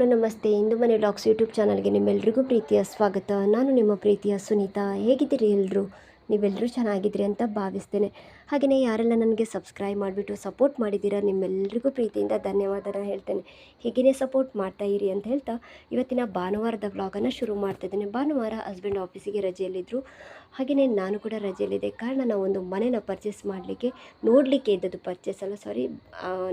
Hello, ನಮಸ್ತೆ. ಇಂದು ಮನೆ docx YouTube ಚಾನಲ್ಗೆ ನಿಮ್ಮೆಲ್ರಿಗೂ ಪ್ರೀತಿಯ ಸ್ವಾಗತ. ನಾನು ನಿಮ್ಮ ಪ್ರೀತಿಯ ಸುನೀತಾ. ಹೇಗಿದ್ದೀರಿ ಎಲ್ಲರೂ ನೀವೆಲ್ಲರೂ ಚೆನ್ನಾಗಿದ್ದೀರಿ ಅಂತ ಭಾವಿಸ್ತೇನೆ. ಹಾಗೆಯೇ ಯಾರೆಲ್ಲ ನನಗೆ ಸಬ್ಸ್ಕ್ರೈಬ್ ಮಾಡಿಬಿಟ್ಟು ಸಪೋರ್ಟ್ ಮಾಡಿದ್ದೀರಾ ನಿಮ್ಮೆಲ್ಲರಿಗೂ ಪ್ರೀತಿಯಿಂದ ಧನ್ಯವಾದನ ಹೇಳ್ತೇನೆ. ಹೀಗೇ ಸಪೋರ್ಟ್ ಮಾಡ್ತಾ ಇರಿ ಅಂತ ಹೇಳ್ತಾ ಇವತ್ತಿನ ಭಾನುವಾರದ ವ್ಲಾಗನ್ನು ಶುರು ಮಾಡ್ತಾ ಇದ್ದೇನೆ. ಭಾನುವಾರ ಹಸ್ಬೆಂಡ್ ಆಫೀಸಿಗೆ ರಜೆಯಲ್ಲಿದ್ದರು ಹಾಗೆಯೇ ನಾನು ಕೂಡ ರಜೆಯಲ್ಲಿದ್ದೆ. ಕಾರಣ ನಾವು ಒಂದು ಮನೆನ ಪರ್ಚೇಸ್ ಮಾಡಲಿಕ್ಕೆ, ನೋಡಲಿಕ್ಕೆ ಇದ್ದದ್ದು ಪರ್ಚೇಸ್ ಅಲ್ಲ ಸಾರಿ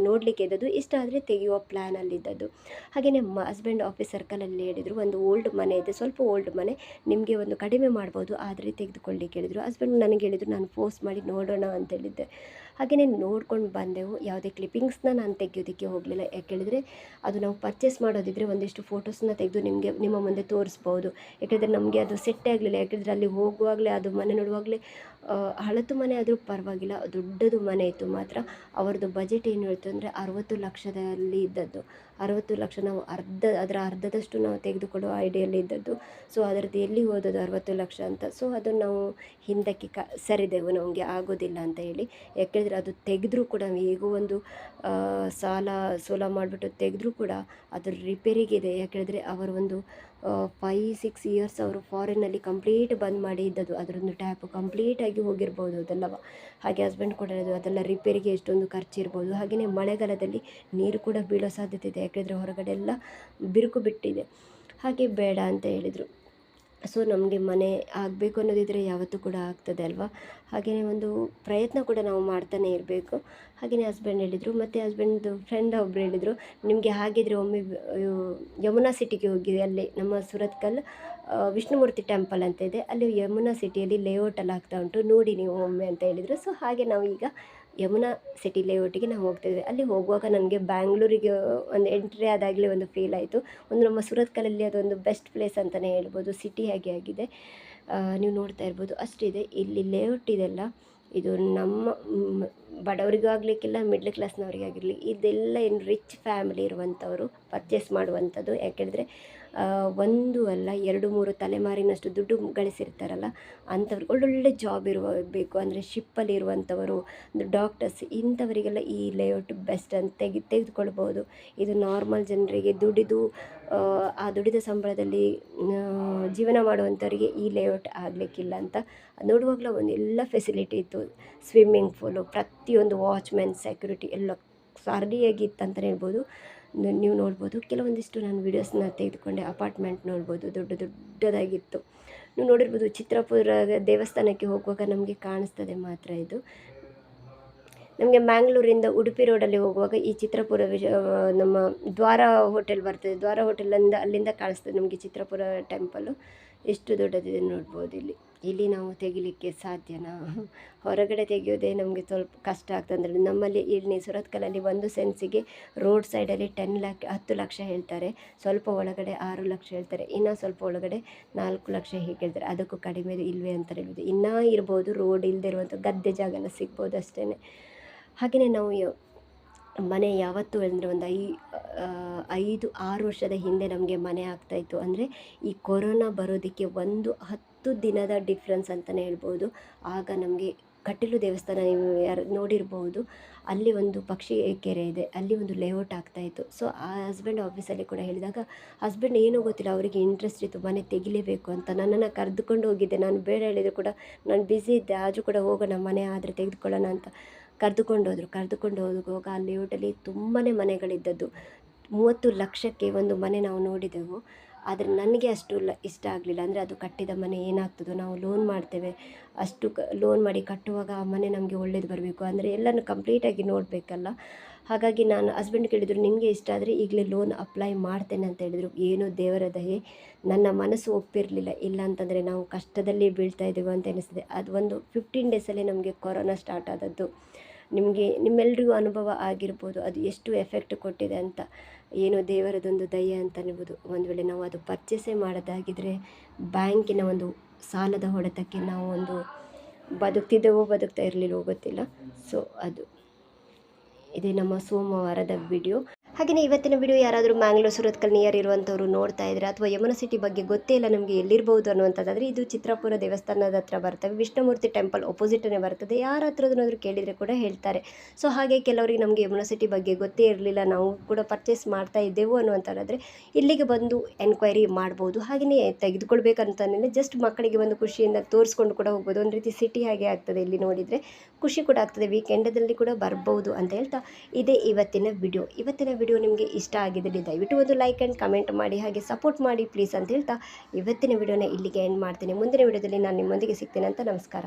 ನೋಡಲಿಕ್ಕೆ ಇದ್ದದ್ದು, ಇಷ್ಟ ಆದರೆ ತೆಗೆಯುವ ಪ್ಲ್ಯಾನಲ್ಲಿದ್ದದ್ದು ಹಾಗೆಯೇ ಮ ಹಸ್ಬೆಂಡ್ ಆಫೀಸ್ ಸರ್ಕಲಲ್ಲಿ ಹೇಳಿದರು, ಒಂದು ಓಲ್ಡ್ ಮನೆ ಇದೆ, ಸ್ವಲ್ಪ ಓಲ್ಡ್ ಮನೆ, ನಿಮಗೆ ಒಂದು ಕಡಿಮೆ ಮಾಡ್ಬೋದು, ಆದರೆ ತೆಗೆದುಕೊಳ್ಳಿ ಹೇಳಿದರು ಹಸ್ಬೆಂಡ್ ನನಗೆ ಹೇಳಿದರು, ನಾನು ಫೋರ್ಸ್ ಮಾಡಿ ನೋಡೋಣ ಅಂತ. ಹೇಳಿದ್ದೆ ಹಾಗೆಯೇ ನೋಡ್ಕೊಂಡು ಬಂದೆವು ಯಾವುದೇ ಕ್ಲಿಪ್ಪಿಂಗ್ಸ್ನ ನಾನು ತೆಗೆಯೋದಕ್ಕೆ ಹೋಗಲಿಲ್ಲ. ಯಾಕೆ ಹೇಳಿದರೆ, ಅದು ನಾವು ಪರ್ಚೇಸ್ ಮಾಡೋದಿದ್ರೆ ಒಂದಿಷ್ಟು ಫೋಟೋಸ್ನ ತೆಗೆದು ನಿಮಗೆ, ನಿಮ್ಮ ಮುಂದೆ ತೋರಿಸ್ಬೋದು. ಯಾಕೆಂದರೆ ನಮಗೆ ಅದು ಸೆಟ್ಟೇ ಆಗಲಿಲ್ಲ. ಯಾಕೆಂದರೆ ಅಲ್ಲಿ ಹೋಗುವಾಗಲೇ, ಅದು ಮನೆ ನೋಡುವಾಗಲೇ ಹಳತು ಮನೆ ಆದರೂ ಪರವಾಗಿಲ್ಲ, ದೊಡ್ಡದು ಮನೆ ಇತ್ತು ಮಾತ್ರ. ಅವ್ರದ್ದು ಬಜೆಟ್ ಏನು ಹೇಳ್ತು ಅಂದರೆ ಅರವತ್ತು ಲಕ್ಷದಲ್ಲಿ ಇದ್ದದ್ದು. ಅರವತ್ತು ಲಕ್ಷ ನಾವು ಅರ್ಧ, ಅದರ ಅರ್ಧದಷ್ಟು ನಾವು ತೆಗೆದುಕೊಳ್ಳುವ ಐಡಿಯಲ್ಲಿ ಇದ್ದದ್ದು. ಸೊ ಅದರದ್ದು ಎಲ್ಲಿ ಹೋದದ್ದು ಅರವತ್ತು ಲಕ್ಷ ಅಂತ. ಸೊ ಅದು ನಾವು ಹಿಂದಕ್ಕೆ ಕ, ಸರಿದೆವು, ನಮಗೆ ಆಗೋದಿಲ್ಲ ಅಂತ ಹೇಳಿ. ಯಾಕೆಂದರೆ ಅದು ತೆಗೆದ್ರೂ ಕೂಡ ಹೇಗೂ ಒಂದು ಸಾಲ ಸೋಲ ಮಾಡಿಬಿಟ್ಟು ತೆಗೆದ್ರೂ ಕೂಡ ಅದ್ರ ರಿಪೇರಿಗಿದೆ ಯಾಕೆಂದರೆ ಅವರ ಒಂದು ಫೈ ಸಿಕ್ಸ್ ಇಯರ್ಸ್ ಅವರು ಫಾರಿನ್ನಲ್ಲಿ ಕಂಪ್ಲೀಟ್ ಬಂದ್ ಮಾಡಿ ಇದ್ದದ್ದು. ಅದರೊಂದು ಟ್ಯಾಪ್ ಕಂಪ್ಲೀಟಾಗಿ ಹೋಗಿರ್ಬೋದು ಅದೆಲ್ಲವ. ಹಾಗೆ ಹಸ್ಬೆಂಡ್ ಕೂಡ ಇರೋದು ಅದೆಲ್ಲ ರಿಪೇರಿಗೆ ಎಷ್ಟೊಂದು ಖರ್ಚಿರ್ಬೋದು ಹಾಗೆಯೇ ಮಳೆಗಾಲದಲ್ಲಿ ನೀರು ಕೂಡ ಬೀಳೋ ಸಾಧ್ಯತೆ ಇದೆ. ಯಾಕೆಂದರೆ ಹೊರಗಡೆ ಎಲ್ಲ ಬಿರುಕು ಬಿಟ್ಟಿದೆ. ಹಾಗೆ ಬೇಡ ಅಂತ ಹೇಳಿದರು. ಸೊ ನಮಗೆ ಮನೆ ಆಗಬೇಕು ಅನ್ನೋದಿದ್ದರೆ ಯಾವತ್ತೂ ಕೂಡ ಆಗ್ತದೆ ಅಲ್ವಾ? ಹಾಗೆಯೇ ಒಂದು ಪ್ರಯತ್ನ ಕೂಡ ನಾವು ಮಾಡ್ತಾನೆ ಇರಬೇಕು. ಹಾಗೆಯೇ ಹಸ್ಬೆಂಡ್ ಹೇಳಿದರು, ಮತ್ತು ಹಸ್ಬೆಂಡ್ದು ಫ್ರೆಂಡ್ ಒಬ್ಬರು ಹೇಳಿದರು, ನಿಮಗೆ ಹಾಗಿದ್ರೆ ಒಮ್ಮೆ ಯಮುನಾ ಸಿಟಿಗೆ ಹೋಗಿ ಅಲ್ಲಿ ನಮ್ಮ ಸುರತ್ಕಲ್ ವಿಷ್ಣುಮೂರ್ತಿ ಟೆಂಪಲ್ ಅಂತ ಇದೆ. ಅಲ್ಲಿ ಯಮುನಾ ಸಿಟಿಯಲ್ಲಿ ಲೇಔಟಲ್ಲಿ ಆಗ್ತಾ ಉಂಟು, ನೋಡಿ ನೀವು ಒಮ್ಮೆ ಅಂತ ಹೇಳಿದರು. ಸೊ ಹಾಗೆ ನಾವು ಈಗ ಯಮುನಾ ಸಿಟಿ ಲೇಔಟಿಗೆ ನಾವು ಹೋಗ್ತಿದ್ವಿ. ಅಲ್ಲಿ ಹೋಗುವಾಗ ನನಗೆ ಬ್ಯಾಂಗ್ಳೂರಿಗೆ ಒಂದು ಎಂಟ್ರಿ ಆದಾಗಲೇ ಒಂದು ಫೀಲ್ ಆಯಿತು. ಒಂದು ನಮ್ಮ ಸುರತ್ಕಲಲ್ಲಿ ಅದೊಂದು ಬೆಸ್ಟ್ ಪ್ಲೇಸ್ ಅಂತಲೇ ಹೇಳ್ಬೋದು. ಸಿಟಿ ಹಾಗೆ ಆಗಿದೆ. ನೀವು ನೋಡ್ತಾ ಇರ್ಬೋದು. ಅಷ್ಟಿದೆ ಇಲ್ಲಿ ಲೇಔಟ್ ಇದೆಲ್ಲ. ಇದು ನಮ್ಮ ಬಡವರಿಗೂ ಆಗಲಿಕ್ಕಿಲ್ಲ ಮಿಡ್ಲ್ ಕ್ಲಾಸ್ನವರಿಗಾಗಿರಲಿ ಇದೆಲ್ಲ ಏನು ರಿಚ್ ಫ್ಯಾಮಿಲಿ ಇರುವಂಥವರು ಪರ್ಚೇಸ್ ಮಾಡುವಂಥದ್ದು. ಯಾಕೆಂದರೆ ಒಂದು ಅಲ್ಲ, ಎರಡು, ಮೂರು ತಲೆಮಾರಿನಷ್ಟು ದುಡ್ಡು ಗಳಿಸಿರ್ತಾರಲ್ಲ ಅಂಥವ್ರಿಗೆ ಒಳ್ಳೊಳ್ಳೆ ಜಾಬ್ ಇರುವ ಬೇಕು ಅಂದರೆ ಶಿಪ್ಪಲ್ಲಿ ಇರುವಂಥವರು ಡಾಕ್ಟರ್ಸ್ ಇಂಥವರಿಗೆಲ್ಲ ಈ ಲೇಔಟ್ ಬೆಸ್ಟ್ ಅಂತ ತೆಗೆ, ತೆಗೆದುಕೊಳ್ಬೋದು. ಇದು ನಾರ್ಮಲ್ ಜನರಿಗೆ ದುಡಿದು, ಆ ದುಡಿದ ಸಂಬಳದಲ್ಲಿ ಜೀವನ ಮಾಡುವಂಥವರಿಗೆ ಈ ಲೇಔಟ್ ಆಗಲಿಕ್ಕಿಲ್ಲ ಅಂತ ನೋಡುವಾಗಲೂ ಒಂದು ಎಲ್ಲ ಫೆಸಿಲಿಟಿ ಇತ್ತು. ಸ್ವಿಮ್ಮಿಂಗ್ ಪೂಲು ಪ್ರತಿಯೊಂದು ವಾಚ್ಮ್ಯಾನ್ ಸೆಕ್ಯೂರಿಟಿ ಎಲ್ಲ ಸರಿಯಾಗಿತ್ತು ಅಂತಲೇ ಹೇಳ್ಬೋದು. ನೀವು ನೋಡ್ಬೋದು. ಕೆಲವೊಂದಿಷ್ಟು ನಾನು ವೀಡಿಯೋಸ್ನ ತೆಗೆದುಕೊಂಡೆ ಅಪಾರ್ಟ್ಮೆಂಟ್ ನೋಡ್ಬೋದು. ದೊಡ್ಡ ದೊಡ್ಡದಾಗಿತ್ತು. ನೀವು ನೋಡಿರ್ಬೋದು, ಚಿತ್ರಪುರ ದೇವಸ್ಥಾನಕ್ಕೆ ಹೋಗುವಾಗ ನಮಗೆ ಕಾಣಿಸ್ತದೆ ಮಾತ್ರ ಇದು. ನಮಗೆ ಮ್ಯಾಂಗ್ಳೂರಿಂದ ಉಡುಪಿ ರೋಡಲ್ಲಿ ಹೋಗುವಾಗ ಈ ಚಿತ್ರಪುರ ನಮ್ಮ ದ್ವಾರ ಹೋಟೆಲ್ ಬರ್ತದೆ. ದ್ವಾರ ಹೋಟೆಲಿಂದ ಅಲ್ಲಿಂದ ಕಾಣಿಸ್ತದೆ ನಮಗೆ ಚಿತ್ರಪುರ ಟೆಂಪಲು ಎಷ್ಟು ದೊಡ್ಡದಿದೆ ನೋಡ್ಬೋದು ಇಲ್ಲಿ. ಇಲ್ಲಿ ನಾವು ತೆಗಿಲಿಕ್ಕೆ ಸಾಧ್ಯನಾ? ಹೊರಗಡೆ ತೆಗೆಯೋದೇ ನಮಗೆ ಸ್ವಲ್ಪ ಕಷ್ಟ ಆಗ್ತದೆ ಅಂದರೆ ನಮ್ಮಲ್ಲಿ ಇಲ್ಲಿ ಸುರತ್ಕಲಲ್ಲಿ ಒಂದು ಸೆನ್ಸಿಗೆ ರೋಡ್ ಸೈಡಲ್ಲಿ ಟೆನ್ ಲ್ಯಾಕ್ ಹತ್ತು ಲಕ್ಷ ಹೇಳ್ತಾರೆ. ಸ್ವಲ್ಪ ಒಳಗಡೆ ಆರು ಲಕ್ಷ ಹೇಳ್ತಾರೆ. ಇನ್ನೂ ಸ್ವಲ್ಪ ಒಳಗಡೆ ನಾಲ್ಕು ಲಕ್ಷ ಹೀಗೆ ಹೇಳ್ತಾರೆ. ಅದಕ್ಕೂ ಕಡಿಮೆ ಇಲ್ವೇ ಅಂತ ಹೇಳ್ಬೋದು. ಇನ್ನೂ ಇರ್ಬೋದು, ರೋಡ್ ಇಲ್ಲದೆ ಇರುವಂಥ ಗದ್ದೆ ಜಾಗ ಎಲ್ಲ ಸಿಗ್ಬೋದು ಅಷ್ಟೇ ಹಾಗೆಯೇ ನಾವು ಮನೆ ಯಾವತ್ತು ಅಂದರೆ ಒಂದು ಐ ಐದು, ಆರು ವರ್ಷದ ಹಿಂದೆ ನಮಗೆ ಮನೆ ಆಗ್ತಾಯಿತ್ತು ಅಂದರೆ ಈ ಕೊರೋನಾ ಬರೋದಕ್ಕೆ ಒಂದು ಹತ್ತು ದಿನದ ಡಿಫ್ರೆನ್ಸ್ ಅಂತಲೇ ಹೇಳ್ಬೋದು. ಆಗ ನಮಗೆ ಕಟೀಲು ದೇವಸ್ಥಾನ ನೀವು ಯಾರು, ನೋಡಿರ್ಬೋದು. ಅಲ್ಲಿ ಒಂದು ಪಕ್ಷಿ ಕೆರೆ ಇದೆ. ಅಲ್ಲಿ ಒಂದು ಲೇಔಟ್ ಆಗ್ತಾಯಿತ್ತು ಸೊ ಆ ಹಸ್ಬೆಂಡ್ ಆಫೀಸಲ್ಲಿ ಕೂಡ ಹೇಳಿದಾಗ ಹಸ್ಬೆಂಡ್ ಏನೂ ಗೊತ್ತಿಲ್ಲ. ಅವರಿಗೆ ಇಂಟ್ರೆಸ್ಟ್ ಇತ್ತು. ಮನೆ ತೆಗಿಲೇಬೇಕು ಅಂತ ನನ್ನನ್ನು ಕರೆದುಕೊಂಡು ಹೋಗಿದ್ದೆ. ನಾನು ಬೇಡ ಹೇಳಿದರೂ ಕೂಡ, ನಾನು ಬ್ಯುಸಿ ಇದ್ದೆ. ಆಜು ಕೂಡ ಹೋಗೋಣ, ಮನೆ ಆದರೆ ತೆಗೆದುಕೊಳ್ಳೋಣ ಅಂತ ಕರೆದುಕೊಂಡು ಹೋದರು. ಕರೆದುಕೊಂಡು ಹೋಗುವಾಗ ಆ ಲೇಔಟಲ್ಲಿ ತುಂಬಾ ಮನೆಗಳಿದ್ದದ್ದು. ಮೂವತ್ತು ಲಕ್ಷಕ್ಕೆ ಒಂದು ಮನೆ ನಾವು ನೋಡಿದೆವು. ಆದರೆ ನನಗೆ ಅಷ್ಟು ಲ, ಇಷ್ಟ ಆಗಲಿಲ್ಲ. ಅಂದರೆ ಅದು ಕಟ್ಟಿದ ಮನೆ ಏನಾಗ್ತದೋ ನಾವು ಲೋನ್ ಮಾಡ್ತೇವೆ. ಅಷ್ಟು ಕ ಲೋನ್ ಮಾಡಿ ಕಟ್ಟುವಾಗ ಆ ಮನೆ ನಮಗೆ ಒಳ್ಳೇದು ಬರಬೇಕು. ಅಂದರೆ ಎಲ್ಲನೂ ಕಂಪ್ಲೀಟಾಗಿ ನೋಡಬೇಕಲ್ಲ. ಹಾಗಾಗಿ ನಾನು ಹಸ್ಬೆಂಡ್ ಕೇಳಿದರು ನಿಮಗೆ ಇಷ್ಟ ಆದರೆ ಈಗಲೇ ಲೋನ್ ಅಪ್ಲೈ ಮಾಡ್ತೇನೆ ಅಂತ ಹೇಳಿದರು. ಏನೋ ದೇವರ ದಯೆ? ನನ್ನ ಮನಸ್ಸು ಒಪ್ಪಿರಲಿಲ್ಲ. ಇಲ್ಲ ಅಂತಂದರೆ ನಾವು ಕಷ್ಟದಲ್ಲಿ ಬೀಳ್ತಾ ಇದ್ದೇವೆ ಅಂತ ಅನಿಸ್ತದೆ ಅದು ಒಂದು ಫಿಫ್ಟೀನ್ ಡೇಸಲ್ಲಿ ನಮಗೆ ಕೊರೋನಾ ಸ್ಟಾರ್ಟ್ ಆದದ್ದು. ನಿಮಗೆ, ನಿಮ್ಮೆಲ್ರಿಗೂ ಅನುಭವ ಆಗಿರ್ಬೋದು. ಅದು ಎಷ್ಟು ಎಫೆಕ್ಟ್ ಕೊಟ್ಟಿದೆ ಅಂತ. ಏನೋ ದೇವರದೊಂದು ದಯೆ ಅಂತ ಅನ್ಬೋದು ಒಂದು ವೇಳೆ ನಾವು ಅದು ಪರ್ಚೇಸೇ ಮಾಡೋದಾಗಿದ್ದರೆ ಬ್ಯಾಂಕಿನ ಒಂದು ಸಾಲದ ಹೊಡೆತಕ್ಕೆ ನಾವು ಒಂದು ಬದುಕ್ತಿದ್ದೆವೋ ಬದುಕ್ತಾ ಇರಲಿಲ್ಲವೋ ಗೊತ್ತಿಲ್ಲ. ಸೊ ಅದು. ಇದೇ ನಮ್ಮ ಸೋಮವಾರದ ವಿಡಿಯೋ ಹಾಗೆಯೇ ಇವತ್ತಿನ ವಿಡಿಯೋ ಯಾರಾದರೂ ಮ್ಯಾಂಗ್ಳೂರ್ ಸುರತ್ಕಲ್ ನಿಯರ್ ಇರುವಂಥವ್ರು ನೋಡ್ತಾ ಇದ್ದಾರೆ ಅಥವಾ ಯಮುನಾ ಸಿಟಿ ಬಗ್ಗೆ ಗೊತ್ತೇ ಇಲ್ಲ ನಮಗೆ ಎಲ್ಲಿರ್ಬೋದು ಅನ್ನುವಂಥದ್ದಾದರೆ ಇದು ಚಿತ್ರಾಪುರ ದೇವಸ್ಥಾನದ ಹತ್ರ ಬರ್ತವೆ. ವಿಷ್ಣುಮೂರ್ತಿ ಟೆಂಪಲ್ ಅಪೋಸಿಟನೇ ಬರ್ತದೆ. ಯಾರ ಹತ್ರದನ್ನಾದರೂ ಕೇಳಿದರೆ ಕೂಡ ಹೇಳ್ತಾರೆ. ಸೊ ಹಾಗೆ ಕೆಲವರಿಗೆ ನಮಗೆ ಯಮುನಾ ಸಿಟಿ ಬಗ್ಗೆ ಗೊತ್ತೇ ಇರಲಿಲ್ಲ, ನಾವು ಕೂಡ ಪರ್ಚೇಸ್ ಮಾಡ್ತಾ ಇದ್ದೆವು ಅನ್ನುವಂಥದ್ದಾದರೆ ಇಲ್ಲಿಗೆ ಬಂದು ಎನ್ಕ್ವೈರಿ ಮಾಡ್ಬೋದು. ಹಾಗೆಯೇ ತೆಗೆದುಕೊಳ್ಬೇಕಂತಂದರೆ ಜಸ್ಟ್ ಮಕ್ಕಳಿಗೆ ಒಂದು ಖುಷಿಯಿಂದ ತೋರಿಸ್ಕೊಂಡು ಕೂಡ ಹೋಗ್ಬೋದು. ಒಂದು ರೀತಿ ಸಿಟಿ ಹಾಗೆ ಆಗ್ತದೆ ಇಲ್ಲಿ ನೋಡಿದರೆ. ಖುಷಿ ಕೂಡ ಆಗ್ತದೆ. ವೀಕೆಂಡದಲ್ಲಿ ಕೂಡ ಬರ್ಬೋದು ಅಂತ ಹೇಳ್ತಾ ಇದೇ ಇವತ್ತಿನ ವಿಡಿಯೋ. ಇವತ್ತಿನ ವಿಡಿಯೋ ನಿಮಗೆ ಇಷ್ಟ ಆಗಿದ್ದಲ್ಲಿ ದಯವಿಟ್ಟು ಒಂದು ಲೈಕ್ ಆ್ಯಂಡ್ ಕಮೆಂಟ್ ಮಾಡಿ, ಹಾಗೆ ಸಪೋರ್ಟ್ ಮಾಡಿ ಪ್ಲೀಸ್ ಅಂತ ಹೇಳ್ತಾ ಇವತ್ತಿನ ವಿಡಿಯೋನ ಇಲ್ಲಿಗೆ ಎಂಡ್ ಮಾಡ್ತೀನಿ. ಮುಂದಿನ ವಿಡಿಯೋದಲ್ಲಿ ನಾನು ನಿಮ್ಮೊಂದಿಗೆ ಸಿಗ್ತೇನೆ ಅಂತ ನಮಸ್ಕಾರ.